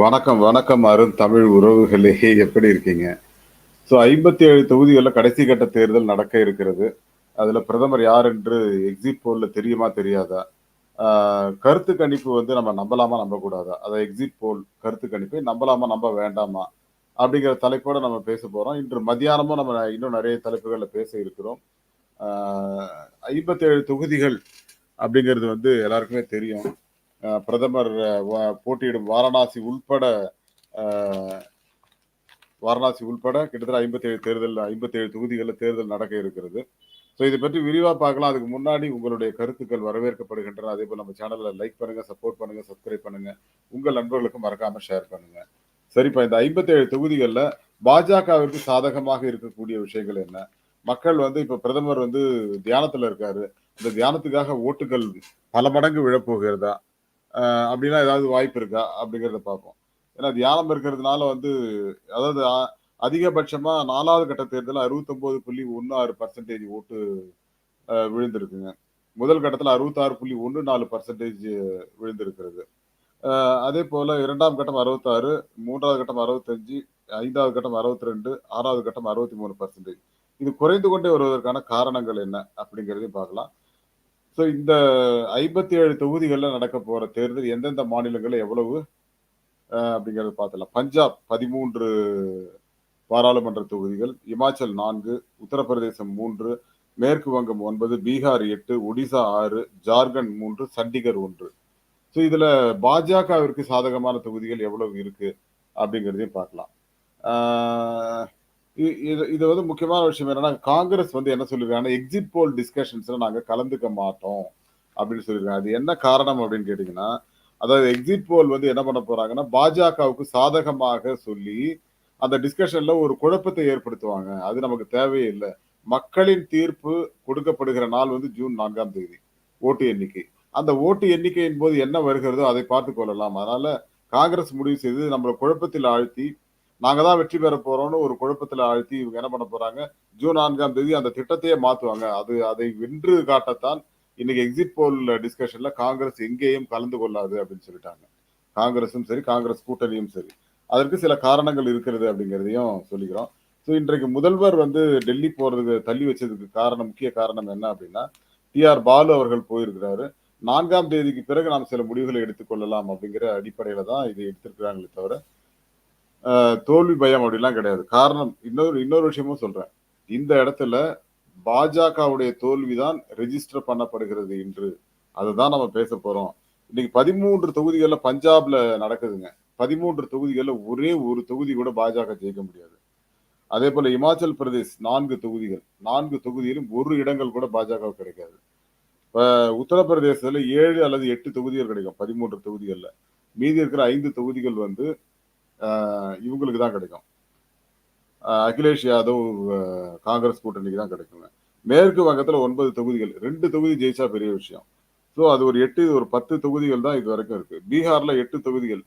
வணக்கம், வணக்கம் அருண் தமிழ் உறவுகளே! எப்படி இருக்கீங்க? ஸோ 57 தொகுதிகள்ல கடைசி கட்ட தேர்தல் நடக்க இருக்கிறது. அதில் பிரதமர் யார் என்று எக்ஸிட் போலில் தெரியுமா? தெரியாதா? கருத்து கணிப்பு வந்து நம்ம நம்பலாமா? நம்பக்கூடாதா? அதை எக்ஸிட் போல் கருத்து கணிப்பை நம்பலாமா? நம்ப வேண்டாமா? அப்படிங்கிற தலைப்போடு நம்ம பேச போகிறோம் இன்று மத்தியானமும் நம்ம இன்னும் நிறைய தலைப்புகளில் பேச இருக்கிறோம். ஐம்பத்தேழு தொகுதிகள் அப்படிங்கிறது வந்து எல்லாருக்குமே தெரியும். பிரதமர் போட்டியிடும் வாரணாசி உள்பட வாரணாசி உள்பட கிட்டத்தட்ட 57 தேர்தல் ஐம்பத்தேழு தொகுதிகளில் தேர்தல் நடக்க இருக்கிறது. ஸோ இதை பற்றி விரிவாக பார்க்கலாம். அதுக்கு முன்னாடி உங்களுடைய கருத்துக்கள் வரவேற்கப்படுகின்றன. அதேபோல நம்ம சேனலில் லைக் பண்ணுங்க, சப்போர்ட் பண்ணுங்க, சப்ஸ்கிரைப் பண்ணுங்க. உங்கள் நண்பர்களுக்கு மறக்காம ஷேர் பண்ணுங்க. சரிப்பா இந்த ஐம்பத்தேழு தொகுதிகளில் பாஜகவிற்கு சாதகமாக இருக்கக்கூடிய விஷயங்கள் என்ன? மக்கள் வந்து இப்போ பிரதமர் வந்து தியானத்தில் இருக்காரு. இந்த தியானத்துக்காக ஓட்டுகள் பல மடங்கு விழப்போகிறதா? அப்படின்னா ஏதாவது வாய்ப்பு இருக்கா? அப்படிங்கிறத பார்ப்போம். ஏன்னா தியானம் இருக்கிறதுனால வந்து அதாவது அதிகபட்சமா நாலாவது கட்ட தேர்தலில் அறுபத்தொம்போது புள்ளி ஒன்று ஆறு பர்சன்டேஜ் ஓட்டு விழுந்திருக்குங்க. முதல் கட்டத்தில் அறுபத்தாறு புள்ளி ஒன்று நாலு பர்சன்டேஜ் விழுந்திருக்கிறது. அதே போல் இரண்டாம் கட்டம் அறுபத்தாறு மூன்றாவது கட்டம் அறுபத்தஞ்சு ஐந்தாவது கட்டம் அறுபத்தி ரெண்டு ஆறாவது கட்டம் அறுபத்தி மூணு பர்சன்டேஜ் இது குறைந்து கொண்டே வருவதற்கான காரணங்கள் என்ன அப்படிங்கிறதையும் பார்க்கலாம். ஸோ இந்த ஐம்பத்தி ஏழு தொகுதிகளில் நடக்க போகிற தேர்தல் எந்தெந்த மாநிலங்களில் எவ்வளவு அப்படிங்கிறத பார்த்துடலாம். பஞ்சாப் 13 பாராளுமன்ற தொகுதிகள், இமாச்சல் நான்கு உத்தரப்பிரதேசம் மூன்று மேற்கு வங்கம் ஒன்பது பீகார் எட்டு ஒடிசா ஆறு ஜார்க்கண்ட் மூன்று சண்டிகர் ஒன்று ஸோ இதில் பாஜகவிற்கு சாதகமான தொகுதிகள் எவ்வளவு இருக்கு? அப்படிங்கிறதையும் பார்க்கலாம். இது இது வந்து முக்கியமான விஷயம் என்னன்னா, காங்கிரஸ் வந்து என்ன சொல்லியிருக்காங்கன்னா, எக்ஸிட் போல் டிஸ்கஷன்ஸ்ல நாங்க கலந்துக்க மாட்டோம் அப்படின்னு சொல்லியிருக்காங்க. அது என்ன காரணம் அப்படின்னு கேட்டீங்கன்னா, அதாவது எக்ஸிட் போல் வந்து என்ன பண்ண போறாங்கன்னா, பாஜகவுக்கு சாதகமாக சொல்லி, அந்த டிஸ்கஷன்ல ஒரு குழப்பத்தை ஏற்படுத்துவாங்க. அது நமக்கு தேவையே மக்களின் தீர்ப்பு கொடுக்கப்படுகிற நாள் வந்து ஜூன் நான்காம் தேதி. ஓட்டு எண்ணிக்கை. அந்த ஓட்டு எண்ணிக்கையின் போது என்ன வருகிறதோ அதை பார்த்து கொள்ளலாம். அதனால காங்கிரஸ் முடிவு செய்து நம்மளை குழப்பத்தில் ஆழ்த்தி, நாங்க தான் வெற்றி பெற போறோம்னு ஒரு குழப்பத்துல அழுத்தி இவங்க என்ன பண்ண போறாங்க, ஜூன் நான்காம் தேதி அந்த திட்டத்தையே மாத்துவாங்க. அது அதை வென்று காட்டத்தான் இன்னைக்கு எக்ஸிட் போல் டிஸ்கஷன்ல காங்கிரஸ் எங்கேயும் கலந்து கொள்ளாது அப்படின்னு சொல்லிட்டாங்க. காங்கிரஸும் சரி, காங்கிரஸ் கூட்டணியும் சரி. அதற்கு சில காரணங்கள் இருக்கிறது அப்படிங்கிறதையும் சொல்லிக்கிறோம். ஸோ இன்றைக்கு முதல்வர் வந்து டெல்லி போறதுக்கு தள்ளி வச்சதுக்கு காரணம் முக்கிய காரணம் என்ன அப்படின்னா, டி.ஆர். பாலு அவர்கள் போயிருக்கிறாரு. நான்காம் தேதிக்கு பிறகு நாம் சில முடிவுகளை எடுத்துக்கொள்ளலாம் அப்படிங்கிற அடிப்படையில தான் இதை எடுத்திருக்கிறாங்களே தவிர, தோல்வி பயம் அப்படிலாம் கிடையாது. காரணம் இன்னொரு இன்னொரு விஷயமும் சொல்றேன். இந்த இடத்துல பாஜகவுடைய தோல்வி தான் ரெஜிஸ்டர் பண்ணப்படுகிறது இன்று. அததான் நம்ம பேசப் போறோம். இன்னைக்கு 13 தொகுதிகள்ல பஞ்சாப்ல நடக்குதுங்க. பதிமூன்று தொகுதிகளில் ஒரே ஒரு தொகுதி கூட பாஜக ஜெயிக்க முடியாது. அதே போல இமாச்சல் பிரதேஷ் நான்கு தொகுதிகள். நான்கு தொகுதியிலும் ஒரு இடங்கள் கூட பாஜகவுக்கு கிடைக்காது. இப்போ உத்தரப்பிரதேசத்தில் ஏழு அல்லது எட்டு தொகுதிகள் கிடைக்கும். பதிமூன்று தொகுதிகளில் மீதி இருக்கிற ஐந்து தொகுதிகள் வந்து இவங்களுக்கு தான் கிடைக்கும். அகிலேஷ் யாதவ் காங்கிரஸ் கூட்டணிக்கு தான் கிடைக்குங்க. மேற்கு வங்கத்தில் ஒன்பது தொகுதிகள். ரெண்டு தொகுதி ஜெயிச்சா பெரிய விஷயம். ஸோ அது ஒரு எட்டு ஒரு 10 தொகுதிகள் தான் இது வரைக்கும் இருக்கு. பீகார்ல எட்டு தொகுதிகள்.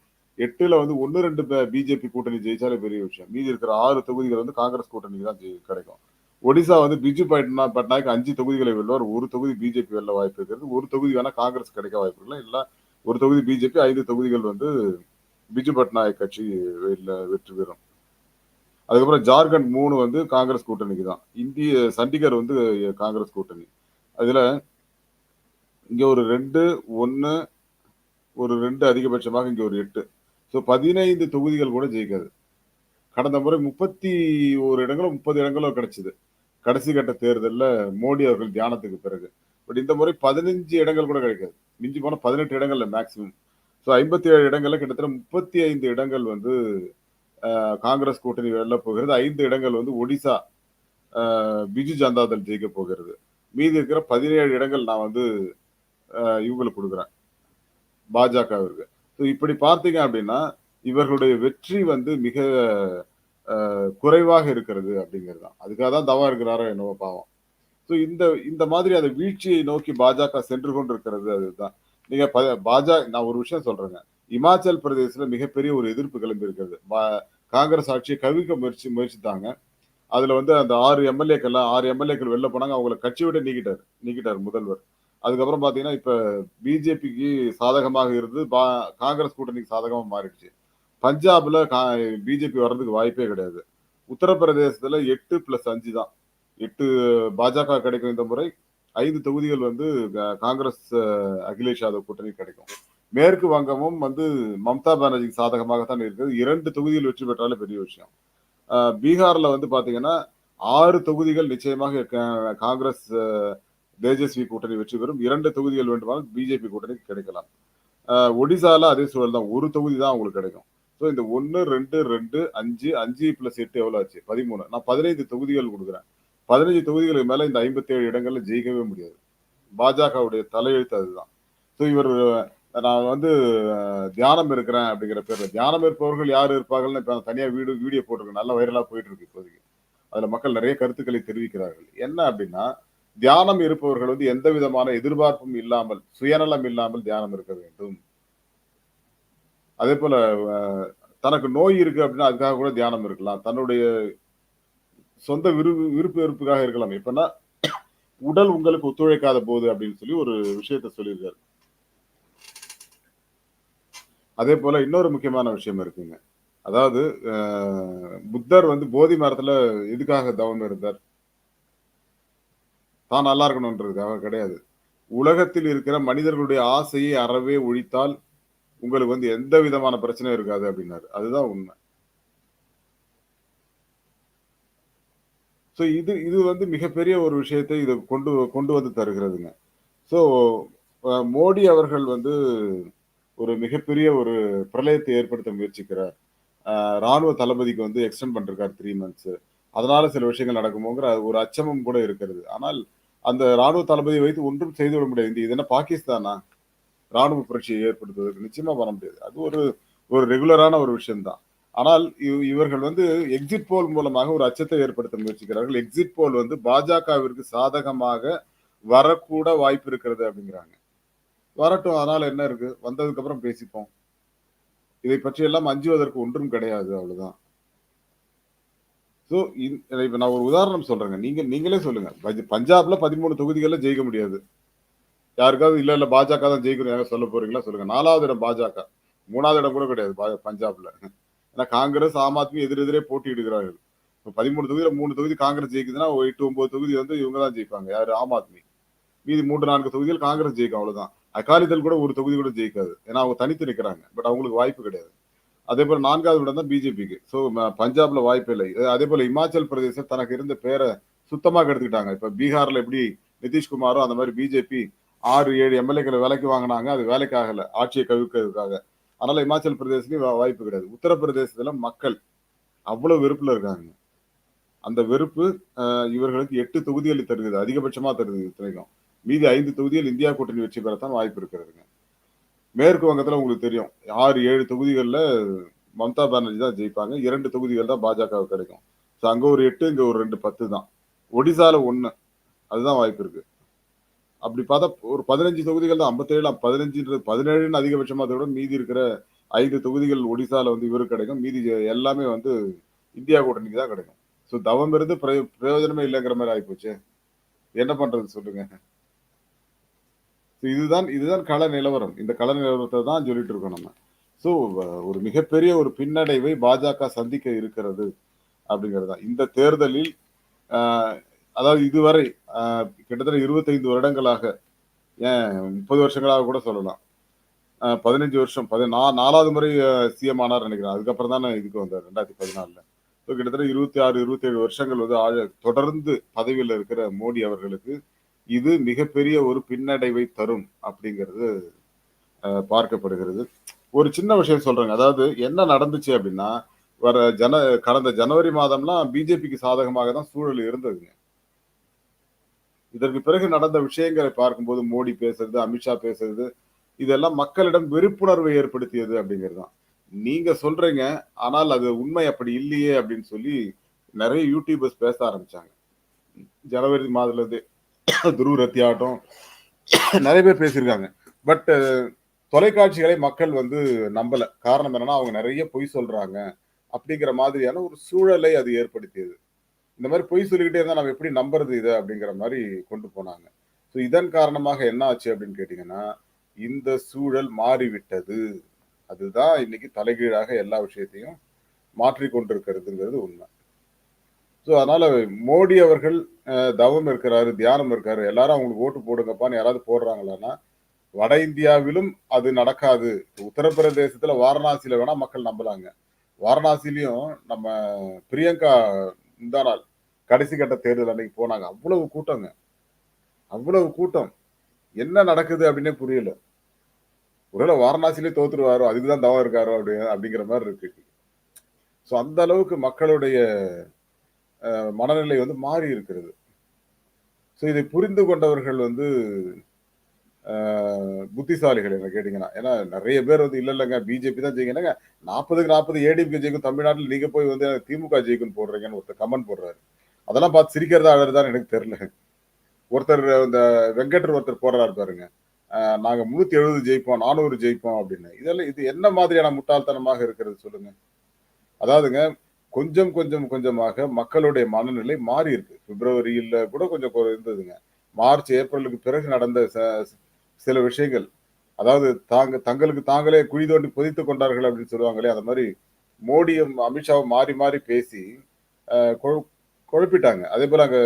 எட்டுல வந்து ஒன்று ரெண்டு பிஜேபி கூட்டணி ஜெயிச்சாலே பெரிய விஷயம். மீதி இருக்கிற ஆறு தொகுதிகள் வந்து காங்கிரஸ் கூட்டணிக்கு தான் கிடைக்கும். ஒடிசா வந்து பிஜு பட்னா பட்நாயக் அஞ்சு தொகுதிகளை வெல்லுவார். ஒரு தொகுதி பிஜேபி வெல்ல வாய்ப்பு இருக்கிறது. ஒரு தொகுதி வேணா காங்கிரஸ் கிடைக்க வாய்ப்பு இல்லை இல்லை ஒரு தொகுதி பிஜேபி, ஐந்து தொகுதிகள் வந்து பிஜு பட்நாயக் கட்சி வெற்றி பெறும். அதுக்கப்புறம் ஜார்க்கண்ட் மூணு வந்து காங்கிரஸ் கூட்டணிக்கு தான். இந்திய சண்டிகர் வந்து காங்கிரஸ் கூட்டணி. அதுல இங்க ஒரு 2, 1 ஒரு ரெண்டு அதிகபட்சமாக இங்க ஒரு எட்டு ஸோ 15 தொகுதிகள் கூட ஜெயிக்காது. கடந்த முறை 31 இடங்களோ, 30 இடங்களோ கிடைச்சிது கடைசி கட்ட தேர்தலில் மோடி அவர்கள் தியானத்துக்கு பிறகு. பட் இந்த முறை 15 இடங்கள் கூட கிடைக்காது. மிஞ்சி போனால் பதினெட்டு இடங்கள்ல மேக்ஸிமம். ஸோ 57 இடங்கள்ல கிட்டத்தட்ட 35 இடங்கள் வந்து காங்கிரஸ் கூட்டணி வெல்லப் போகிறது. ஐந்து இடங்கள் வந்து ஒடிசா பிஜு ஜனதா தள் போகிறது. மீதி இருக்கிற 17 இடங்கள் நான் வந்து இவங்களுக்கு கொடுக்குறேன் பாஜகவிற்கு. ஸோ இப்படி பார்த்தீங்க அப்படின்னா, இவர்களுடைய வெற்றி வந்து மிக குறைவாக இருக்கிறது அப்படிங்கிறது தான். அதுக்காக தான் தவா இருக்கிறாரோ என்னவோ பாவம். ஸோ இந்த இந்த மாதிரி அந்த வீழ்ச்சியை நோக்கி பாஜக சென்று கொண்டிருக்கிறது அதுதான். நீங்க பாஜக நான் ஒரு விஷயம் சொல்றேங்க. இமாச்சல் பிரதேசல மிகப்பெரிய ஒரு எதிர்ப்பு கிளம்பி இருக்கிறது. காங்கிரஸ் ஆட்சியை கவிழ்க்க முயற்சி முயற்சித்தாங்க. அதுல வந்து அந்த ஆறு எம்.எல்.ஏக்கள்லாம் ஆறு எம்.எல்.ஏக்கள் வெளில போனாங்க. அவங்களை கட்சி விட நீக்கிட்டார் நீக்கிட்டார் முதல்வர். அதுக்கப்புறம் பாத்தீங்கன்னா இப்ப பிஜேபிக்கு சாதகமாக இருந்து பா காங்கிரஸ் கூட்டணிக்கு சாதகமா மாறிடுச்சு. பஞ்சாப்ல பிஜேபி வர்றதுக்கு வாய்ப்பே கிடையாது உத்தரப்பிரதேசத்துல எட்டு பிளஸ் அஞ்சு தான் எட்டு பாஜக கிடைக்கும் இந்த முறை ஐந்து தொகுதிகள் வந்து காங்கிரஸ் அகிலேஷ் யாதவ் கூட்டணி கிடைக்கும். மேற்கு வங்கமும் வந்து மம்தா பானர்ஜிக்கு சாதகமாகத்தான் இருக்குது இரண்டு தொகுதிகள் வெற்றி பெற்றாலே பெரிய விஷயம். பீகார்ல வந்து பாத்தீங்கன்னா ஆறு தொகுதிகள் நிச்சயமாக காங்கிரஸ் தேஜஸ்வி கூட்டணி வெற்றி பெறும். இரண்டு தொகுதிகள் வேண்டுமானால் பிஜேபி கூட்டணி கிடைக்கலாம். ஒடிசால அதே சூழல் தான். ஒரு தொகுதி தான் உங்களுக்கு கிடைக்கும். ஸோ இந்த ஒன்று ரெண்டு ரெண்டு அஞ்சு அஞ்சு பிளஸ் எட்டு எவ்வளோ ஆச்சு? பதிமூணு. நான் பதினைந்து தொகுதிகள் கொடுக்குறேன். பதினஞ்சு தொகுதிகளுக்கு மேல இந்த ஐம்பத்தி ஏழு இடங்கள்ல ஜெயிக்கவே முடியாது. பாஜகவுடைய தலையெழுத்து அதுதான். ஸோ இவர் நான் வந்து தியானம் இருக்கிறேன் அப்படிங்கிற பேர்ல தியானம் இருப்பவர்கள் யார் இருப்பார்கள்னு இப்போ தனியா வீடு வீடியோ போட்டிருக்கேன். நல்லா வைரலா போயிட்டு இருக்கு இப்போதைக்கு. அதுல மக்கள் நிறைய கருத்துக்களை தெரிவிக்கிறார்கள். என்ன அப்படின்னா தியானம் இருப்பவர்கள் வந்து எந்த விதமான எதிர்பார்ப்பும் இல்லாமல் சுயநலம் இல்லாமல் தியானம் இருக்க வேண்டும். அதே போல தனக்கு நோய் இருக்கு அப்படின்னா அதுக்காக கூட தியானம் இருக்கலாம். தன்னுடைய சொந்த விருப்பு விருப்பு வெறுப்புக்காக இருக்கலாம். எப்பன்னா உடல் உங்களுக்கு ஒத்துழைக்காத போது அப்படின்னு சொல்லி ஒரு விஷயத்த சொல்லியிருக்காரு. அதே போல இன்னொரு முக்கியமான விஷயம் இருக்குங்க. அதாவது அஹ், புத்தர் வந்து போதி மரத்துல எதுக்காக தவம் இருந்தார்? தான் நல்லா இருக்கணும்ன்றதுக்காக கிடையாது. உலகத்தில் இருக்கிற மனிதர்களுடைய ஆசையை அறவே ஒழித்தால் உங்களுக்கு வந்து எந்த விதமான பிரச்சனையும் இருக்காது அப்படின்னாரு. அதுதான் உண்மை. ஸோ இது இது வந்து மிகப்பெரிய ஒரு விஷயத்தை இது கொண்டு கொண்டு வந்து தருகிறதுங்க. ஸோ மோடி அவர்கள் வந்து ஒரு மிகப்பெரிய ஒரு பிரளயத்தை ஏற்படுத்த முயற்சிக்கிறார். ராணுவ தளபதிக்கு வந்து எக்ஸ்டெண்ட் பண்ணிருக்கார் த்ரீ மந்த்ஸ் அதனால சில விஷயங்கள் நடக்குமோங்கிற ஒரு அச்சமும் கூட இருக்கிறது. ஆனால் அந்த ராணுவ தளபதியை வைத்து ஒன்றும் செய்து விட முடியாது. இது என்ன பாகிஸ்தானா? ராணுவ புரட்சியை ஏற்படுத்துவதற்கு நிச்சயமா பண்ண முடியாது. அது ஒரு ஒரு ரெகுலரான ஒரு விஷயம்தான். ஆனால் இவர்கள் வந்து எக்ஸிட் போல் மூலமாக ஒரு அச்சத்தை ஏற்படுத்த முயற்சிக்கிறார்கள். எக்ஸிட் போல் வந்து பாஜகவிற்கு சாதகமாக வரக்கூட வாய்ப்பு இருக்கிறது அப்படிங்கிறாங்க. வரட்டும் அதனால என்ன இருக்கு? வந்ததுக்கு அப்புறம் பேசிப்போம். இதை பற்றி எல்லாம் அஞ்சுவதற்கு ஒன்றும் கிடையாது அவ்வளவுதான். ஸோ இப்ப நான் ஒரு உதாரணம் சொல்றேங்க. நீங்க நீங்களே சொல்லுங்க. பஞ்சாப்ல பதிமூணு தொகுதிகளில் ஜெயிக்க முடியாது. யாருக்காவது இல்ல இல்ல பாஜக தான் ஜெயிக்கணும் யாரும் சொல்ல போறீங்களா? சொல்லுங்க. நாலாவது இடம் பாஜக. மூணாவது இடம் கூட கிடையாது பா- பஞ்சாப்ல. ஏன்னா காங்கிரஸ் ஆம் ஆத்மி எதிரெதிரே போட்டியிடுகிறார்கள். இப்போ பதிமூணு தொகுதியில் மூணு தொகுதி காங்கிரஸ் ஜெயிக்குதுன்னா எட்டு ஒன்பது தொகுதி வந்து இவங்க தான் ஜெயிப்பாங்க. யார்? ஆம் ஆத்மி. மீதி மூன்று நான்கு தொகுதியில் காங்கிரஸ் ஜெயிக்கும் அவ்வளோதான் அகாலிதள் கூட ஒரு தொகுதி கூட ஜெயிக்காது. ஏன்னா அவங்க தனித்து நிற்கிறாங்க பட் அவங்களுக்கு வாய்ப்பு கிடையாது. அதே போல நான்காவது இடம் தான் பிஜேபிக்கு. ஸோ பஞ்சாப்ல வாய்ப்பு இல்லை. அதே போல இமாச்சல் பிரதேசம் தனக்கு இருந்த பேரை சுத்தமாக எடுத்துக்கிட்டாங்க. இப்போ பீகார்ல எப்படி நிதிஷ்குமாரோ அந்த மாதிரி பிஜேபி ஆறு ஏழு எம்எல்ஏக்களை வேலைக்கு வாங்கினாங்க. அது வேலைக்கு ஆட்சியை கவிழ்க்கிறதுக்காக. அதனால இமாச்சல் பிரதேசத்துலயும் வாய்ப்பு கிடையாது. உத்தரப்பிரதேசத்துல மக்கள் அவ்வளவு வெறுப்புல இருக்காங்க. அந்த வெறுப்பு இவர்களுக்கு எட்டு தொகுதிகள் தருகிறது அதிகபட்சமா தருது இத்தனைக்கும். மீதி ஐந்து தொகுதிகள் இந்தியா கூட்டணி வெற்றி பெறத்தான் வாய்ப்பு இருக்கிறதுங்க. மேற்கு வங்கத்துல உங்களுக்கு தெரியும் ஆறு ஏழு தொகுதிகளில் மம்தா பானர்ஜி தான் ஜெயிப்பாங்க. இரண்டு தொகுதிகள் தான் பாஜகவுக்கு கிடைக்கும். ஸோ அங்கே ஒரு எட்டு இங்கே ஒரு ரெண்டு பத்து தான் ஒடிசால ஒன்று அதுதான் வாய்ப்பு இருக்குது அப்படி பார்த்தா ஒரு பதினஞ்சு தொகுதிகள் தான் ஐம்பத்தேழு பதினஞ்சுன்றது பதினேழுன்னு அதிகபட்சமாக அதோட விட மீதி இருக்கிற ஐந்து தொகுதிகள் ஒடிசால வந்து இவருக்கு கிடைக்கும். மீதி எல்லாமே வந்து இந்தியா கூட்டணிக்கு தான் கிடைக்கும். ஸோ தவம் இருந்து பிரயோ- பிரயோஜனமே இல்லைங்கிற மாதிரி ஆகிப்போச்சு என்ன பண்றது சொல்லுங்க. ஸோ இதுதான் இதுதான் கள நிலவரம். இந்த கள நிலவரத்தை தான் சொல்லிட்டு இருக்கோம் நம்ம. ஸோ ஒரு மிகப்பெரிய ஒரு பின்னடைவை பாஜக சந்திக்க இருக்கிறது அப்படிங்கிறது தான். இந்த தேர்தலில் அதாவது இதுவரை கிட்டத்தட்ட இருபத்தைந்து வருடங்களாக ஏன் முப்பது வருஷங்களாக கூட சொல்லலாம். பதினஞ்சு வருஷம் பதி நா- நாலாவது முறை சிஎம் ஆனார் நினைக்கிறேன். அதுக்கப்புறம் தானே இதுக்கு வந்தார் ரெண்டாயிரத்தி பதினாலில். ஸோ கிட்டத்தட்ட இருபத்தி ஆறு இருபத்தி ஏழு வருஷங்கள் வந்து ஆழ- தொடர்ந்து பதவியில் இருக்கிற மோடி அவர்களுக்கு இது மிகப்பெரிய ஒரு பின்னடைவை தரும் அப்படிங்கிறது பார்க்கப்படுகிறது. ஒரு சின்ன விஷயம் சொல்றேங்க. அதாவது என்ன நடந்துச்சு அப்படின்னா வர ஜன கடந்த ஜனவரி மாதம்லாம் பிஜேபிக்கு சாதகமாக தான் சூழல் இருந்ததுங்க. இதற்கு பிறகு நடந்த விஷயங்களை பார்க்கும்போது மோடி பேசுறது அமித்ஷா பேசுறது இதெல்லாம் மக்களிடம் வெறுப்புணர்வை ஏற்படுத்தியது அப்படிங்கிறது தான். நீங்க சொல்றீங்க ஆனால் அது உண்மை அப்படி இல்லையே அப்படின்னு சொல்லி நிறைய யூடியூபர்ஸ் பேச ஆரம்பிச்சாங்க. ஜனவரி மாதத்துல துருவ ரத்தி ஆகட்டும் நிறைய பேர் பேசியிருக்காங்க. பட் தொலைக்காட்சிகளை மக்கள் வந்து நம்பல. காரணம் என்னன்னா அவங்க நிறைய பொய் சொல்றாங்க அப்படிங்கிற மாதிரியான ஒரு சூழலை அது ஏற்படுத்தியது. இந்த மாதிரி பொய் சொல்லிக்கிட்டே இருந்தால் நம்ம எப்படி நம்புறது இதை அப்படிங்கிற மாதிரி கொண்டு போனாங்க. ஸோ இதன் காரணமாக என்ன ஆச்சு அப்படின்னு கேட்டிங்கன்னா இந்த சூழல் மாறிவிட்டது. அதுதான் இன்னைக்கு தலைகீழாக எல்லா விஷயத்தையும் மாற்றி கொண்டிருக்கிறதுங்கிறது உண்மை. ஸோ அதனால மோடி அவர்கள் தவம் இருக்கிறாரு தியானம் இருக்காரு எல்லாரும் அவங்களுக்கு ஓட்டு போடுங்கப்பான்னு யாராவது போடுறாங்களான்னா வட இந்தியாவிலும் அது நடக்காது. உத்தரப்பிரதேசத்துல வாரணாசியில வேணா மக்கள் நம்பலாங்க வாரணாசிலையும் நம்ம பிரியங்கா முந்தா நாள் கடைசி கட்ட தேர்தல் அன்னைக்கு போனாங்க. அவ்வளவு கூட்டங்க. அவ்வளவு கூட்டம். என்ன நடக்குது அப்படின்னே புரியல. ஒருவேளை வாரணாசியிலே தோத்துருவாரோ அதுக்குதான் தவம் இருக்காரோ அப்படி அப்படிங்கிற மாதிரி இருக்கு. ஸோ அந்த அளவுக்கு மக்களுடைய மனநிலை வந்து மாறி இருக்கிறது. ஸோ இதை புரிந்து கொண்டவர்கள் வந்து புத்திசாலிகள் என்ன கேட்டீங்கன்னா. ஏன்னா நிறைய பேர் வந்து இல்ல இல்லைங்க பிஜேபி தான் ஜெயிக்கணுங்க நாற்பதுக்கு நாற்பது ஏடிபி ஜெயிக்கும் தமிழ்நாட்டில் நீங்க போய் வந்து திமுக ஜெயிக்கும் போடுறீங்கன்னு ஒருத்தர் கமெண்ட் போடுறாரு. அதெல்லாம் பார்த்து சிரிக்கிறதா அழறதான்னு எனக்கு தெரியல. ஒருத்தர் இந்த வெங்கடர் ஒருத்தர் போடுறாரு பாருங்க. நாங்கள் நாங்க முன்னூத்தி எழுபது ஜெயிப்போம் நானூறு ஜெயிப்போம் அப்படின்னு. இதெல்லாம் இது என்ன மாதிரியான முட்டாள்தனமாக இருக்கிறது சொல்லுங்க. அதாவதுங்க கொஞ்சம் கொஞ்சம் கொஞ்சமாக மக்களுடைய மனநிலை மாறி இருக்கு. பிப்ரவரியில கூட கொஞ்சம் இருந்ததுங்க மார்ச் ஏப்ரலுக்கு பிறகு நடந்த ச- சில விஷயங்கள். அதாவது தாங்க தங்களுக்கு தாங்களே குழி தோண்டி புதைத்து கொண்டார்கள் அப்படின்னு சொல்லுவாங்களே அந்த மாதிரி மோடியும் அமித்ஷாவும் மாறி மாறி பேசி குழப்பிட்டாங்க. அதே போல் அங்கே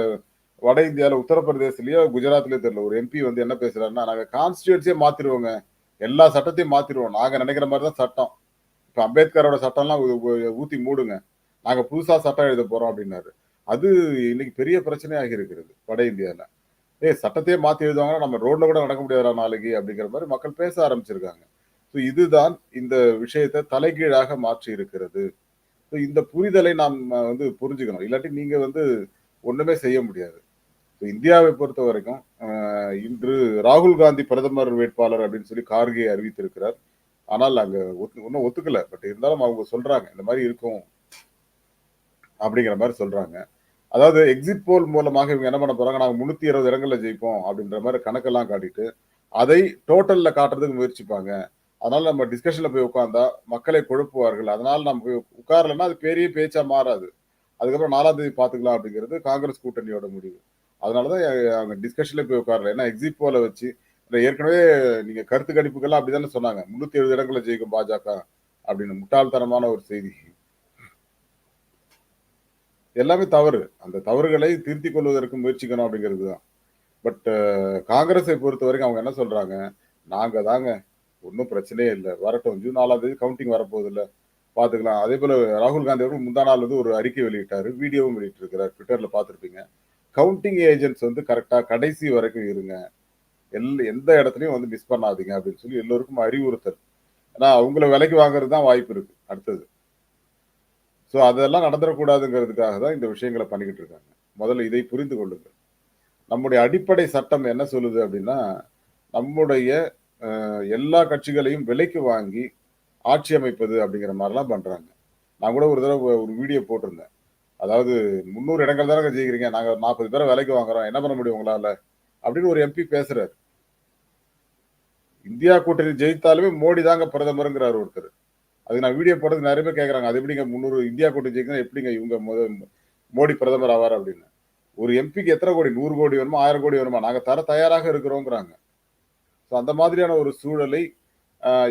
வட இந்தியாவில் உத்தரப்பிரதேசலயோ குஜராத்லேயோ தெரியல ஒரு எம்பி வந்து என்ன பேசுகிறாருன்னா நாங்கள் கான்ஸ்டியூன்சியே மாற்றிடுவோங்க எல்லா சட்டத்தையும் மாற்றிடுவோம் நாங்கள் நினைக்கிற மாதிரி தான் சட்டம். இப்போ அம்பேத்கரோட சட்டம்லாம் ஊற்றி மூடுங்க. நாங்கள் புதுசாக சட்டம் எழுத போகிறோம் அப்படின்னாரு. அது இன்னைக்கு பெரிய பிரச்சனையாக இருக்கிறது வட இந்தியாவில் ஏ சட்டத்தையே மாத்தி எழுதுவாங்கன்னா நம்ம ரோட்ல கூட நடக்க முடியாதா நாளைக்கு அப்படிங்கிற மாதிரி மக்கள் பேச ஆரம்பிச்சிருக்காங்க. ஸோ இதுதான் இந்த விஷயத்தை தலைகீழாக மாற்றி இருக்கிறது. ஸோ இந்த புரிதலை நாம் வந்து புரிஞ்சுக்கணும். இல்லாட்டி நீங்க வந்து ஒண்ணுமே செய்ய முடியாது. ஸோ இந்தியாவை பொறுத்த வரைக்கும் இன்று ராகுல் காந்தி பிரதமர் வேட்பாளர் அப்படின்னு சொல்லி கார்கே அறிவித்திருக்கிறார். ஆனால் அங்கே ஒத்து- ஒன்றும் ஒத்துக்கல. பட் இருந்தாலும் அவங்க சொல்றாங்க இந்த மாதிரி இருக்கும் அப்படிங்கிற மாதிரி சொல்றாங்க. அதாவது எக்ஸிட் போல் மூலமாக இவங்க என்ன பண்ண போறாங்க? நாங்க முன்னூத்தி இருபது இடங்கள்ல ஜெயிப்போம் அப்படின்ற மாதிரி கணக்கெல்லாம் காட்டிட்டு அதை டோட்டல்ல காட்டுறதுக்கு முயற்சிப்பாங்க. அதனால நம்ம டிஸ்கஷன்ல போய் உட்கார்ந்தா மக்களை குழப்புவார்கள். அதனால நம்ம போய் உட்காரலன்னா அது பெரிய பேச்சா மாறாது. அதுக்கப்புறம் நாலாம் தேதி பாத்துக்கலாம் அப்படிங்கிறது காங்கிரஸ் கூட்டணியோட முடிவு. அதனாலதான் அவங்க டிஸ்கஷன்ல போய் உட்காரல. ஏன்னா எக்ஸிட் போல வச்சு ஏற்கனவே நீங்க கருத்து கணிப்புகள்லாம் அப்படிதானே சொன்னாங்க. முன்னூத்தி எழுபது இடங்களை ஜெயிக்கும் பாஜக அப்படின்னு. முட்டாள்தனமான ஒரு செய்தி. எல்லாமே தவறு. அந்த தவறுகளை திருத்திக் கொள்வதற்கு முயற்சிக்கணும் அப்படிங்கிறது தான். பட் காங்கிரஸை பொறுத்த வரைக்கும் அவங்க என்ன சொல்றாங்க? நாங்க தாங்க. ஒன்றும் பிரச்சனையே இல்லை. வரட்டும். ஜூன் நாலாம் தேதி கவுண்டிங் வரப்போகுது இல்லை பார்த்துக்கலாம் அதே போல ராகுல் காந்தி அவர்கள் முந்தா நாள் வந்து ஒரு அறிக்கை வெளியிட்டாரு. வீடியோவும் வெளியிட்டிருக்கிறார். ட்விட்டரில் ட்விட்டர்ல கவுண்டிங் ஏஜென்ட்ஸ் வந்து கரெக்டாக கடைசி வரைக்கும் இருங்க. எல் எந்த இடத்துலையும் வந்து மிஸ் பண்ணாதீங்க அப்படின்னு சொல்லி எல்லோருக்கும் அறிவுறுத்தல். ஏன்னா அவங்கள விலைக்கு வாங்குறது தான் வாய்ப்பு இருக்கு. அடுத்தது. ஸோ அதெல்லாம் நடந்துடக்கூடாதுங்கிறதுக்காக தான் இந்த விஷயங்களை பண்ணிக்கிட்டு இருக்காங்க. முதல்ல இதை புரிந்து கொள்ளுங்கள். நம்முடைய அடிப்படை சட்டம் என்ன சொல்லுது அப்படின்னா நம்முடைய எல்லா கட்சிகளையும் விலைக்கு வாங்கி ஆட்சி அமைப்பது அப்படிங்கிற மாதிரிலாம் பண்ணுறாங்க நான் கூட ஒரு தடவை ஒரு வீடியோ போட்டிருந்தேன். அதாவது முந்நூறு இடங்கள் தானே ஜெயிக்கிறீங்க நாங்கள் நாற்பது பேரை விலைக்கு வாங்குறோம் என்ன பண்ண முடியும் உங்களால்? அப்படின்னு ஒரு எம்பி பேசுறாரு. இந்தியா கூட்டணி ஜெயித்தாலுமே மோடி தாங்க பிரதமருங்கிறார் ஒருத்தர். அது நான் வீடியோ போடுறது நிறைய பேர் கேட்குறாங்க அது எப்படிங்க முந்நூறு இந்தியா கூட்டணி ஜெயிக்கணும் எப்படிங்க இவங்க முத மோடி பிரதமர் ஆவார் அப்படின்னு. ஒரு எம்பிக்கு எத்தனை கோடி? நூறு கோடி வருமா ஆயிரம் கோடி வருமா நாங்கள் தர தயாராக இருக்கிறோங்கிறாங்க. ஸோ அந்த மாதிரியான ஒரு சூழலை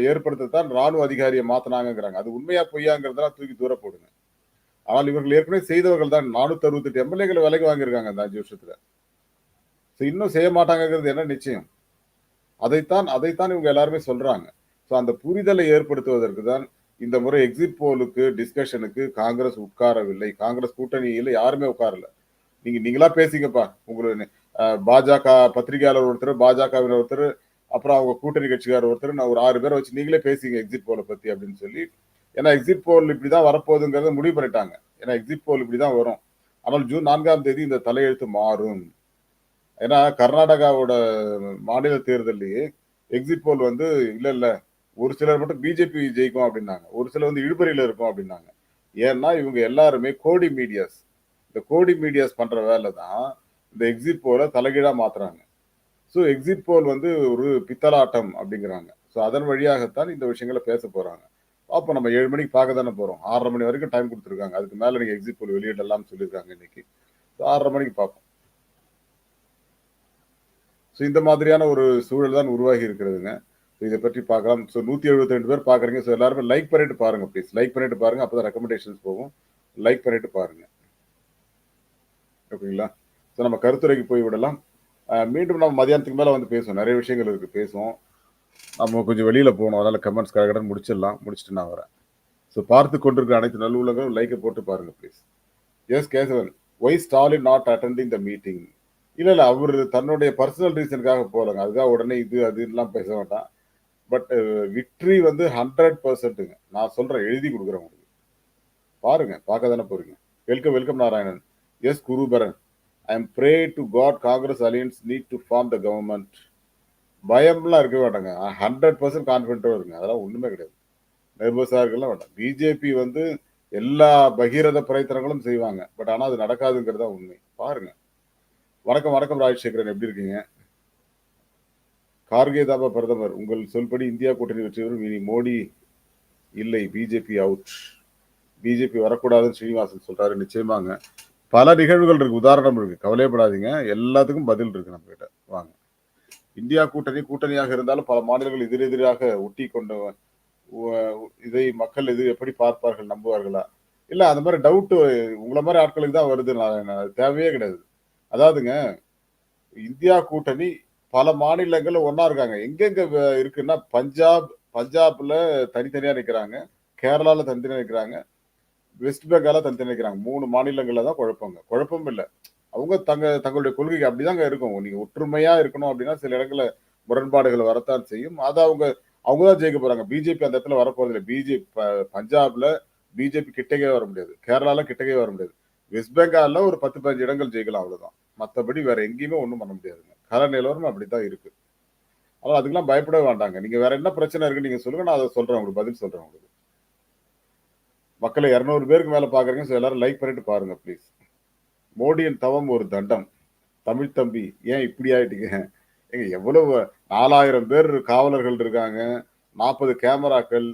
ஏற்படுத்தத்தான் ராணுவ அதிகாரியை மாத்தினாங்கிறாங்க அது உண்மையா பொய்யாங்கிறதெல்லாம் தூக்கி தூர போடுங்க. ஆனால் இவர்கள் ஏற்கனவே செய்தவர்கள் தான். நானூத்தி அறுபத்தெட்டு எம்எல்ஏக்களை விலைக்கு வாங்கியிருக்காங்க அந்த அஞ்சு வருஷத்துல. ஸோ இன்னும் செய்ய மாட்டாங்கிறது என்ன நிச்சயம்? அதைத்தான் அதைத்தான் இவங்க எல்லாருமே சொல்றாங்க. ஸோ அந்த புரிதலை ஏற்படுத்துவதற்கு தான் இந்த முறை எக்ஸிட் போலுக்கு டிஸ்கஷனுக்கு காங்கிரஸ் உட்காரவில்லை. காங்கிரஸ் கூட்டணியில் யாருமே உட்காரல. நீங்க நீங்களா பேசிங்கப்பா. உங்களுக்கு பாஜக பத்திரிகையாளர் ஒருத்தர் பாஜகவினர் ஒருத்தர் அப்புறம் அவங்க கூட்டணி கட்சிக்காரர் ஒருத்தர் நான் ஒரு ஆறு பேரை வச்சு நீங்களே பேசிங்க எக்ஸிட் போலை பத்தி அப்படின்னு சொல்லி. ஏன்னா எக்ஸிட் போல் இப்படிதான் வரப்போகுதுங்கிறத முடிவு பண்ணிட்டாங்க. ஏன்னா எக்ஸிட் போல் இப்படிதான் வரும். ஆனால் ஜூன் நான்காம் தேதி இந்த தலையெழுத்து மாறும். ஏன்னா கர்நாடகாவோட மாநில தேர்தல்லையே எக்ஸிட் போல் வந்து இல்லை இல்லை. ஒரு சிலர் மட்டும் பிஜேபி ஜெயிக்கும் அப்படின்னாங்க. ஒரு சிலர் வந்து இழுபறியில் இருக்கும் அப்படின்னாங்க. ஏன்னா இவங்க எல்லாருமே கோடி மீடியாஸ். இந்த கோடி மீடியாஸ் பண்ணுற வேலை தான் இந்த எக்ஸிட் போலை தலைகீழாக மாற்றுறாங்க ஸோ எக்ஸிட் போல் வந்து ஒரு பித்தலாட்டம் அப்படிங்கிறாங்க. ஸோ அதன் வழியாகத்தான் இந்த விஷயங்களை பேச போகிறாங்க அப்போ நம்ம ஏழு மணிக்கு பார்க்க தானே போகிறோம் ஆறரை மணி வரைக்கும் டைம் கொடுத்துருக்காங்க. அதுக்கு மேலே நீங்கள் எக்ஸிட் போல் வெளியிடலாம்னு சொல்லியிருக்காங்க இன்னைக்கு. ஸோ ஆறரை மணிக்கு பார்ப்போம். ஸோ இந்த மாதிரியான ஒரு சூழல் தான் உருவாகி இருக்கிறதுங்க. இதை பற்றி பார்க்கலாம். ஸோ நூற்றி எழுபத்தி ரெண்டு பேர் பார்க்குறீங்க. ஸோ எல்லாருமே லைக் பண்ணிட்டு பாருங்க ப்ளீஸ் லைக் பண்ணிட்டு பாருங்க. அப்போ தான் ரெக்கமெண்டேஷன்ஸ் போகும். லைக் பண்ணிட்டு பாருங்க. ஓகேங்களா? ஸோ நம்ம கருத்துரைக்கு போய் விடலாம். மீண்டும் நம்ம மதியானத்துக்கு மேலே வந்து பேசுவோம். நிறைய விஷயங்கள் இருக்குது பேசுவோம். நம்ம கொஞ்சம் வெளியில் போகணும். அதனால் கமெண்ட்ஸ் கரெக்டாக முடிச்சிடலாம். முடிச்சுட்டு நான் வரேன். ஸோ பார்த்து கொண்டிருக்கிற அனைத்து நல்லுள்ளங்களும் லைக்கை போட்டு பாருங்க please S Kesavan. Why Stalin not attending the meeting இல்லை இல்லை. அவர் தன்னுடைய பர்சனல் ரீசனுக்காக போகலங்க. அதுக்காக உடனே இது அதுலாம் பேச மாட்டான். பட் விக்ட்ரி uh, வந்து ஹண்ட்ரட் பர்சன்ட்டுங்க நான் சொல்கிறேன் எழுதி கொடுக்குறேன் உங்களுக்கு. பாருங்க பார்க்க தானே போறீங்க. Welcome welcome Narayanan S Guruparan I am pray to God Congress alliance need to form the government பயம்லாம் இருக்க மாட்டாங்க. ஹண்ட்ரட் பர்சன்ட் கான்ஃபிடென்ட்டாக இருங்க அதெல்லாம் ஒன்றுமே கிடையாது. நர்வஸாக இருக்கலாம் வேண்டாம். பிஜேபி வந்து எல்லா பகீரத பிரயத்தனங்களும் செய்வாங்க. பட் ஆனால் அது நடக்காதுங்கிறது தான் உண்மை. பாருங்க. வணக்கம் வணக்கம் ராஜசேகரன். எப்படி இருக்கீங்க? கார்கே தாபா பிரதமர் உங்கள் சொல்படி இந்தியா கூட்டணி வெற்றி பெறும். இனி மோடி இல்லை பிஜேபி அவுட் பிஜேபி வரக்கூடாதுன்னு ஸ்ரீனிவாசன் சொல்றாரு நிச்சயமாங்க. பல நிகழ்வுகள் இருக்கு உதாரணம் இருக்கு. கவலையப்படாதீங்க எல்லாத்துக்கும் பதில் இருக்கு நம்ம கிட்ட வாங்க. இந்தியா கூட்டணி கூட்டணியாக இருந்தாலும் பல மாநிலங்கள் எதிரெதிராக ஒட்டி கொண்டு இதை மக்கள் எது எப்படி பார்ப்பார்கள் நம்புவார்களா? இல்ல அந்த மாதிரி டவுட்டு உங்களை மாதிரி ஆட்களுக்கு தான் வருது நான் தேவையே கிடையாது. அதாவதுங்க இந்தியா கூட்டணி பல மாநிலங்கள்ல ஒன்றா இருக்காங்க. எங்கெங்க இருக்குன்னா பஞ்சாப் பஞ்சாப்ல தனித்தனியா நிக்கிறாங்க. கேரளால தனித்தனியா நிக்கிறாங்க. வெஸ்ட் பெங்கால தனித்தனியா நிக்கிறாங்க. மூணு மாநிலங்கள்ல தான் குழப்பங்க. குழப்பம் இல்லை. அவங்க தங்க தங்களுடைய கொள்கைக்கு அப்படிதாங்க இருக்கும். நீங்க ஒற்றுமையா இருக்கணும் அப்படின்னா சில இடங்கள்ல முரண்பாடுகள் வரத்தான் செய்யும். அதை அவங்க அவங்க தான் ஜெயிக்க போறாங்க. பிஜேபி அந்த இடத்துல வரப்போறது இல்லை. பிஜேபி பஞ்சாப்ல பிஜேபி கிட்டக்கே வர முடியாது. கேரளால கிட்டக்கே வர முடியாது. வெஸ்ட் பெங்கால்ல ஒரு பத்து பதினஞ்சு இடங்கள் ஜெயிக்கலாம். அவ்வளவுதான். மற்றபடி வேற எங்கேயுமே ஒன்றும் பண்ண முடியாதுங்க. கல நிலவரம் அப்படித்தான் இருக்கு. ஆனால் அதுக்கெல்லாம் பயப்படவே வேண்டாங்க. நீங்க வேற என்ன பிரச்சனை இருக்குன்னு நீங்க சொல்லுங்க நான் அதை சொல்றேன் உங்களுக்கு பதில் சொல்றேன் உங்களுக்கு. மக்களை இரநூறு பேருக்கு மேல பாக்குறீங்க ஸோ எல்லாரும் லைக் பண்ணிட்டு பாருங்க ப்ளீஸ் மோடியின் தவம் ஒரு தண்டம். தமிழ் தம்பி ஏன் இப்படி ஆயிட்டீங்க? எங்க எவ்வளவு நாலாயிரம் பேர் காவலர்கள் இருக்காங்க நாற்பது கேமராக்கள்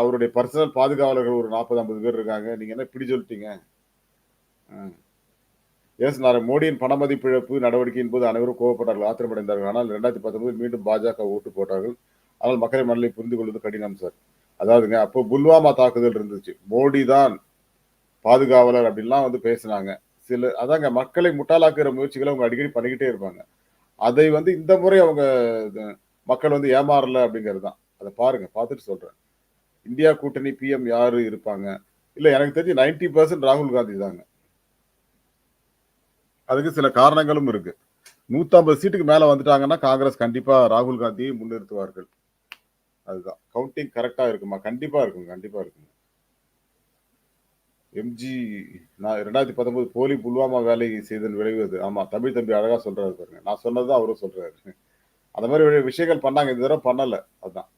அவருடைய பர்சனல் பாதுகாவலர்கள் ஒரு நாற்பது ஐம்பது பேர் இருக்காங்க நீங்க என்ன இப்படி சொல்லிட்டீங்க? எஸ் நான் மோடியின் பண மதிப்பிழப்பு நடவடிக்கையின் போது அனைவரும் கோவப்பட்டார்கள் ஆத்திரமடைந்தார்கள். ஆனால் ரெண்டாயிரத்தி பத்தொன்பது மீண்டும் பாஜக ஓட்டு போட்டார்கள். ஆனால் மக்களை மனநிலை புரிந்து கொள்வது கடினம் சார். அதாவதுங்க அப்போ புல்வாமா தாக்குதல் இருந்துச்சு. மோடி தான் பாதுகாவலர் அப்படின்லாம் வந்து பேசினாங்க. சில அதாங்க மக்களை முட்டாளாக்குற முயற்சிகளை அவங்க அடிக்கடி பண்ணிக்கிட்டே இருப்பாங்க. அதை வந்து இந்த முறை அவங்க இது- மக்கள் வந்து ஏமாறல அப்படிங்கிறது தான். அதை பாருங்க பார்த்துட்டு சொல்றேன். இந்தியா கூட்டணி பிஎம் யாரு இருப்பாங்க? இல்லை எனக்கு தெரிஞ்சு 90% பர்சன்ட் ராகுல் காந்தி தாங்க. அதுக்கு சில காரணங்களும் இருக்கு. 150 சீட்டுக்கு மேல வந்துட்டாங்கன்னா காங்கிரஸ் கண்டிப்பா ராகுல் காந்தியை முன்னிறுத்துவார்கள். அதுதான். கவுண்டிங் கரெக்டா இருக்குமா? கண்டிப்பா இருக்கும் கண்டிப்பா இருக்குங்க. எம்ஜி நான் ரெண்டாயிரத்தி பத்தொன்பது போலி புல்வாமா வேலை செய்தல் விளைவு அது ஆமா தமிழ் தம்பி அழகா சொல்றாரு பாருங்க. நான் சொன்னதுதான் அவரும் சொல்றாரு. அந்த மாதிரி விஷயங்கள் பண்ணாங்க இந்த தடவை பண்ணல. அதுதான்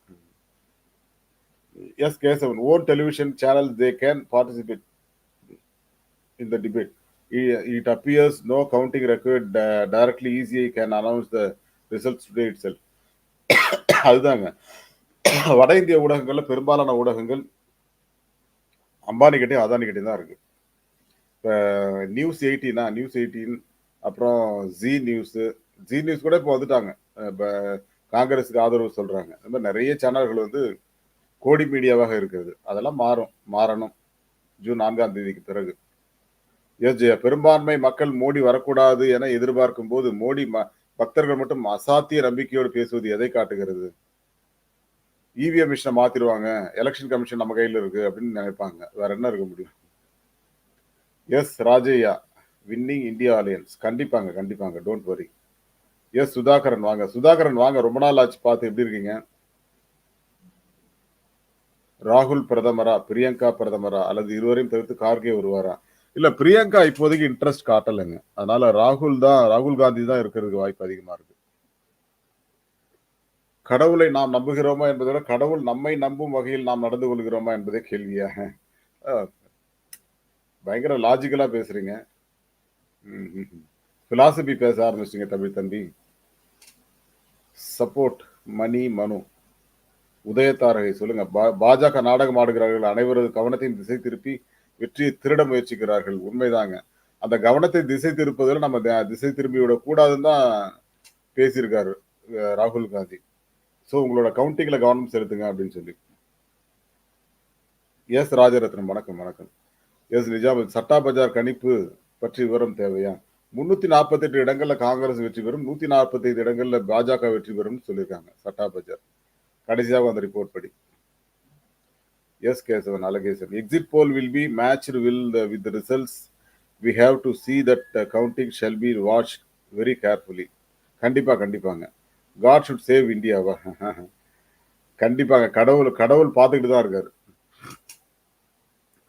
S Kesavan own television channel they can participate in the debate It, it appears no counting record uh, directly ECI can announce the results செல் அதுதாங்க. வட இந்திய ஊடகங்களில் பெரும்பாலான ஊடகங்கள் அம்பானிக்கிட்டையும் அதானிக்கிட்டையும் தான் இருக்கு. இப்போ நியூஸ் எயிட்டீனா நியூஸ் எயிட்டீன் அப்புறம் ஜி நியூஸு ஜி நியூஸ் கூட இப்போ வந்துட்டாங்க. இப்போ காங்கிரஸுக்கு ஆதரவு சொல்கிறாங்க இந்த மாதிரி நிறைய சேனல்கள் வந்து கோடி மீடியாவாக இருக்கிறது. அதெல்லாம் மாறும் மாறணும். ஜூன் நான்காம் தேதிக்கு பிறகு. பெரும்பான்மை மக்கள் மோடி வரக்கூடாது என எதிர்பார்க்கும் போது மோடி ம- பக்தர்கள் மட்டும் அசாத்திய நம்பிக்கையோடு பேசுவது எதை காட்டுகிறது? இவிஎம் மிஷினை மாத்திருவாங்க எலெக்ஷன் கமிஷன் நம்ம கையில இருக்கு அப்படின்னு நினைப்பாங்க. வேற என்ன இருக்க முடியும்? S Rajaiah winning India alliance கண்டிப்பாங்க கண்டிப்பாங்க டோன்ட் வரி எஸ் சுதாகரன் வாங்க. சுதாகரன் வாங்க ரொம்ப நாள் ஆச்சு பார்த்து எப்படி இருக்கீங்க? ராகுல் பிரதமரா பிரியங்கா பிரதமரா அல்லது இருவரையும் தவிர்த்து கார்கே வருவாரா இல்ல பிரியங்கா இப்போதைக்கு இன்ட்ரெஸ்ட் காட்டலைங்க. அதனால ராகுல் தான் ராகுல் காந்தி தான் இருக்கிறதுக்கு வாய்ப்பு அதிகமா இருக்கு. கடவுளை நாம் நம்புகிறோமா என்பதை விட கடவுள் நம்மை நம்பும் வகையில் நாம் நடந்து கொள்கிறோமா என்பதே கேள்வியாக. பயங்கர லாஜிக்கலா பேசுறீங்க. பிலாசபி பேச ஆரம்பிச்சிங்க தமிழ் தம்பி. சப்போர்ட் மணி மனு. உதயதாரகை சொல்லுங்க பா- பாஜக நாடகம் ஆடுகிறார்கள் அனைவரது கவனத்தையும் திசை திருப்பி வெற்றியை திருட முயற்சிக்கிறார்கள். உண்மைதாங்க. அந்த கவனத்தை திசை திருப்பதில் நம்ம திசை திரும்பி விட கூடாதுன்னு தான் பேசியிருக்காரு ராகுல் காந்தி. ஸோ உங்களோட கவுண்டிங்ல கவனம் செலுத்துங்க அப்படின்னு சொல்லி. எஸ் ராஜரத்னம் வணக்கம் வணக்கம். எஸ் நிஜாம் சட்டா பஜார் கணிப்பு பற்றி விவரம் தேவையா? முன்னூத்தி நாற்பத்தெட்டு இடங்கள்ல காங்கிரஸ் வெற்றி பெறும் நூத்தி நாற்பத்தைந்து இடங்கள்ல பாஜக வெற்றி பெறும்னு சொல்லியிருக்காங்க சட்டா பஜார். கடைசியாக அந்த ரிப்போர்ட் படி. S Kesavan Alagesan exit poll will be match will with results we have to see that counting shall be watch very carefully கண்டிப்பாக கண்டிப்பாங்க. காட் ஷுட் சேவ் இந்தியாவா கண்டிப்பாங்க. கடவுள் கடவுள் பார்த்துக்கிட்டு தான் இருக்காரு.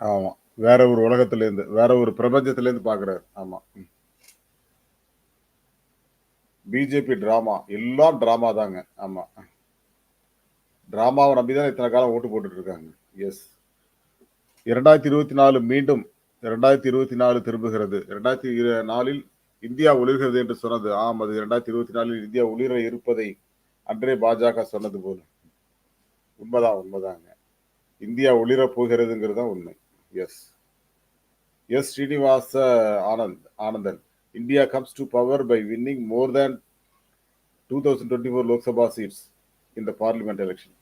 ஆமாம் வேற ஒரு உலகத்துலேருந்து வேற ஒரு பிரபஞ்சத்துலேருந்து பார்க்குறாரு. ஆமாம் பிஜேபி ட்ராமா எல்லாம் ட்ராமா தாங்க. ஆமாம் ட்ராமாவை நம்பி நம்பிதான் இத்தனை காலம் ஓட்டு போட்டுட்டு இருக்காங்க. எஸ் இரண்டாயிரத்தி இருபத்தி நாலு மீண்டும் இரண்டாயிரத்தி இருபத்தி நாலு திரும்புகிறது. இரண்டாயிரத்தி இரு- நாலில் இந்தியா ஒளிர்கிறது என்று சொன்னது. ஆம் அது இரண்டாயிரத்தி இருபத்தி நாலில் இந்தியா ஒளிர இருப்பதை அன்றே பாஜக சொன்னது போல. உண்மைதான் உண்மைதாங்க. இந்தியா ஒளிர போகிறதுங்கிறது தான் உண்மை. S S Srinivasa Anand Anandan. India comes to power by winning more than two thousand twenty four Lok Sabha seats இந்த பார்லிமெண்ட் எலெக்ஷன்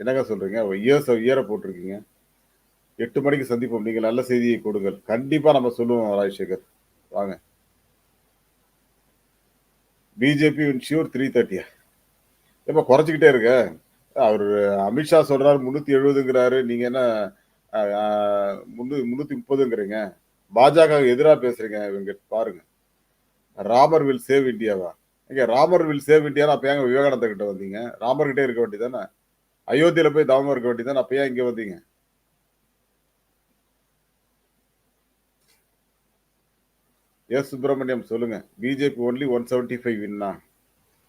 என்னங்க சொல்றீங்க? இயர்ஸ் இயரை போட்டிருக்கீங்க. எட்டு மணிக்கு சந்திப்போம். நீங்கள் நல்ல செய்தியை கொடுங்கள். கண்டிப்பா நம்ம சொல்லுவோம் ராஜசேகர். வாங்க. பிஜேபி ஷியூர் த்ரீ தேர்ட்டியா எப்ப குறைச்சிக்கிட்டே இருக்க. அவர் அமித்ஷா சொல்றாரு முந்நூற்றி எழுபதுங்கிறாரு நீங்கள் என்ன முன்னூ முந்நூற்றி முப்பதுங்கிறீங்க. பாஜக எதிராக பேசுறீங்க இவங்க பாருங்க. ராமர் வில் சேவ் இந்தியாவா இங்கே ராமர் வில் சேவ் இந்தியா அப்போ ஏங்க விவேகானந்த கிட்ட வந்தீங்க? ராமர்கிட்டே இருக்க வேண்டியதானே அயோத்தியில போய் தவம் இருக்க வேண்டியதானே அப்ப ஏன் இங்க வந்தீங்க? எஸ் சுப்பிரமணியம் சொல்லுங்க. BJP only one seventy five வின்னா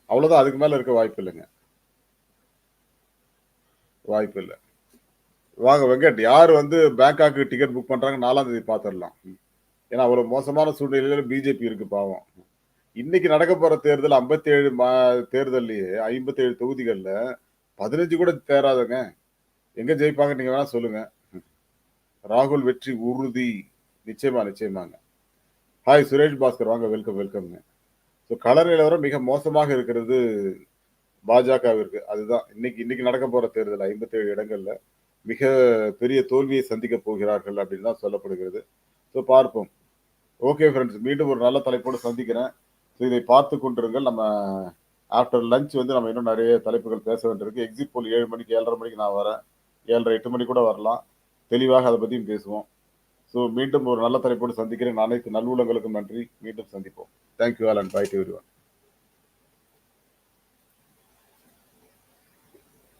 அவ்வளவுதான் அதுக்கு மேல இருக்க வாய்ப்பு இல்லைங்க. வாய்ப்பு இல்லை. வாங்க வெங்கட் யார் வந்து பேங்காக்கு டிக்கெட் புக் பண்றாங்க நாலாம் தேதி பார்த்துடலாம் ஏன்னா அவ்வளவு மோசமான சூழ்நிலையில பிஜேபி இருக்கு பாவம். இன்னைக்கு நடக்க போற தேர்தல் ஐம்பத்தி ஏழு தேர்தல்லையே ஐம்பத்தி ஏழு பதினஞ்சு கூட தேராதுங்க. எங்க ஜெயிப்பாங்க நீங்க வேணா சொல்லுங்க. ராகுல் வெற்றி உறுதி. நிச்சயமா நிச்சயமாங்க. ஹாய் சுரேஷ் பாஸ்கர். வாங்க வெல்கம் வெல்கம்ங்க ஸோ கலர் நிலவரம் மிக மோசமாக இருக்கிறது பாஜகவிற்கு. அதுதான். இன்னைக்கு இன்னைக்கு நடக்க போற தேர்தல் ஐம்பத்தேழு இடங்கள்ல மிக பெரிய தோல்வியை சந்திக்க போகிறார்கள் அப்படின்னு தான் சொல்லப்படுகிறது. ஸோ பார்ப்போம். ஓகே ஃப்ரெண்ட்ஸ் மீண்டும் ஒரு நல்ல தலைப்போடு சந்திக்கிறேன். ஸோ இதை பார்த்து கொண்டிருங்கள். நம்ம ஆஃப்டர் லஞ்ச் வந்து நம்ம இன்னும் நிறைய தலைப்புகள் பேச வேண்டியிருக்கு. எக்ஸிட் போல் ஏழு மணிக்கு ஏழரை மணிக்கு நான் வரேன். ஏழரை எட்டு மணி கூட வரலாம். தெளிவாக அதை பற்றியும் பேசுவோம். ஸோ மீண்டும் ஒரு நல்ல தலைப்போடு சந்திக்கிறேன். அனைத்து நல்லுள்ளங்களுக்கும் நன்றி. மீண்டும் சந்திப்போம். Thank you all and bye to everyone